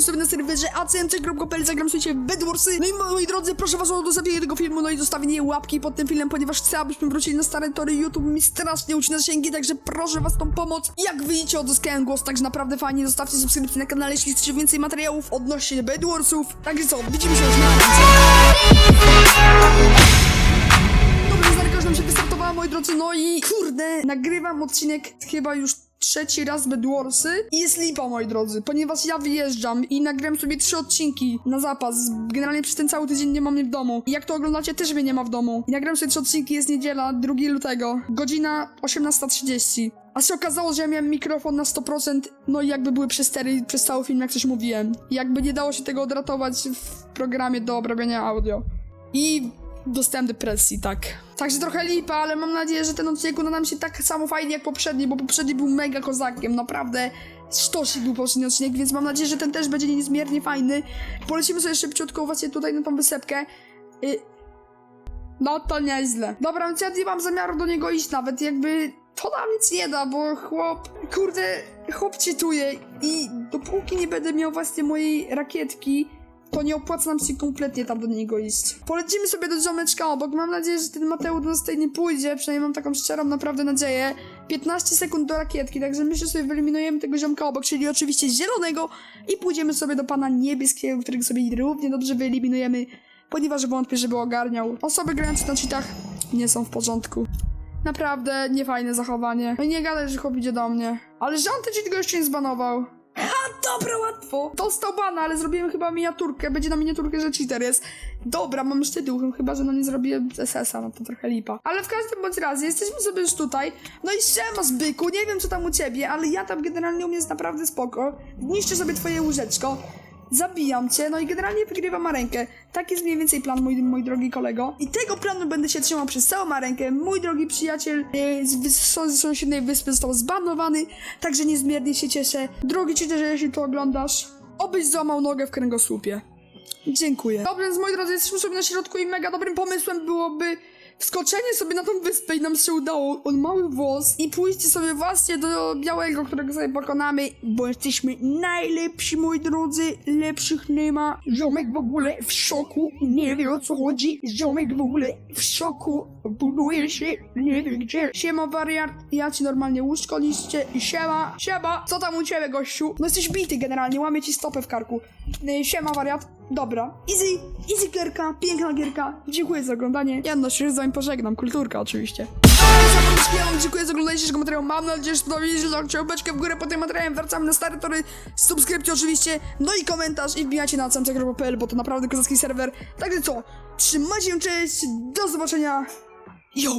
sobie na serwerze acmc.pl, zagram w Bedwarsy. No i moi drodzy, proszę was o udostępnienie tego filmu, no i zostawienie łapki pod tym filmem, ponieważ chcę, abyśmy wrócili na stare tory. YouTube mi strasznie ucina zasięgi, także proszę was tą pomoc. Jak widzicie, odzyskałem głos, także naprawdę fajnie. Zostawcie subskrypcję na kanale, jeśli chcecie więcej materiałów odnośnie Bedwarsów. Także co, widzimy się już na Dobrze, Zarka nam się wystartowała, moi drodzy, no i kurde, nagrywam odcinek chyba już trzeci raz Bedwarsy i jest lipa, moi drodzy, ponieważ ja wyjeżdżam i nagrałem sobie trzy odcinki na zapas. Generalnie przez ten cały tydzień nie mam mnie w domu. I jak to oglądacie, też mnie nie ma w domu. I nagrałem sobie trzy odcinki, jest niedziela, 2 lutego, godzina 18.30. A się okazało, że ja miałem mikrofon na 100%, no i jakby były przestery przez cały film, jak coś mówiłem. Jakby nie dało się tego odratować w programie do obrabiania audio. I dostałem depresji, tak. Także trochę lipa, ale mam nadzieję, że ten odcinek uda nam się tak samo fajnie jak poprzedni, bo poprzedni był mega kozakiem, naprawdę sztosik był poprzedni odcinek, więc mam nadzieję, że ten też będzie niezmiernie fajny. Polecimy sobie szybciutko właśnie tutaj na tą wysepkę. Y no to nieźle. Dobra, więc ja nie mam zamiaru do niego iść nawet, jakby to nam nic nie da, bo chłop, kurde, chłop czytuje i dopóki nie będę miał właśnie mojej rakietki, to nie opłaca nam się kompletnie tam do niego iść. Polecimy sobie do ziomeczka obok. Mam nadzieję, że ten Mateusz do nas tutaj nie pójdzie. Przynajmniej mam taką szczerą naprawdę nadzieję. 15 sekund do rakietki, także myślę, że sobie wyeliminujemy tego ziomka obok, czyli oczywiście zielonego i pójdziemy sobie do pana niebieskiego, którego sobie równie dobrze wyeliminujemy, ponieważ wątpię, żeby ogarniał. Osoby grające na cheatach nie są w porządku. Naprawdę niefajne zachowanie. No i nie gadaj, że chłop idzie do mnie. Ale że on ten cheat go jeszcze nie zbanował. Dobra, łatwo. Dostał bana, ale zrobiłem chyba miniaturkę. Będzie na miniaturkę, że cheater jest. Dobra, mam sztyt uchem, chyba, że no nie zrobiłem SS-a, no to trochę lipa. Ale w każdym bądź razie, jesteśmy sobie już tutaj. No i siema zbyku, nie wiem co tam u ciebie, ale ja tam generalnie u mnie jest naprawdę spoko. Niszczę sobie twoje łóżeczko. Zabijam cię, no i generalnie wygrywam arenkę. Tak jest mniej więcej plan, mój, mój drogi kolego. I tego planu będę się trzymał przez całą arenkę. Mój drogi przyjaciel e, z, wys- z sąsiedniej wyspy został zbanowany, także niezmiernie się cieszę. Drogi cheaterze, jeśli to oglądasz, obyś złamał nogę w kręgosłupie. Dziękuję. Dobrze, więc moi drodzy, jesteśmy sobie na środku i mega dobrym pomysłem byłoby wskoczenie sobie na tą wyspę i nam się udało. On mały włos i pójście sobie właśnie do białego, którego sobie pokonamy, bo jesteśmy najlepsi, moi drodzy, lepszych nie ma. Ziomek w ogóle w szoku, nie wie o co chodzi. Ziomek w ogóle w szoku, buduje się, nie wiem gdzie. Siema wariant, ja ci normalnie łóżko liście siema, siema. Co tam u ciebie, gościu? No jesteś bity generalnie, łamie ci stopę w karku. Y, Siema wariat. Dobra. Easy, easy gierka, piękna gierka. Dziękuję za oglądanie. Ja się wami pożegnam, kulturka oczywiście. Dziękuję za oglądanie dzisiejszego materiału. Mam nadzieję, że podobnie się zostawcie w górę po tym materiałem. Wracamy na stare tory. Subskrypcja oczywiście, no i komentarz i wbijajcie na cmc.pl, bo to naprawdę kozacki serwer. Także co, trzymajcie się, cześć, do zobaczenia. Yo!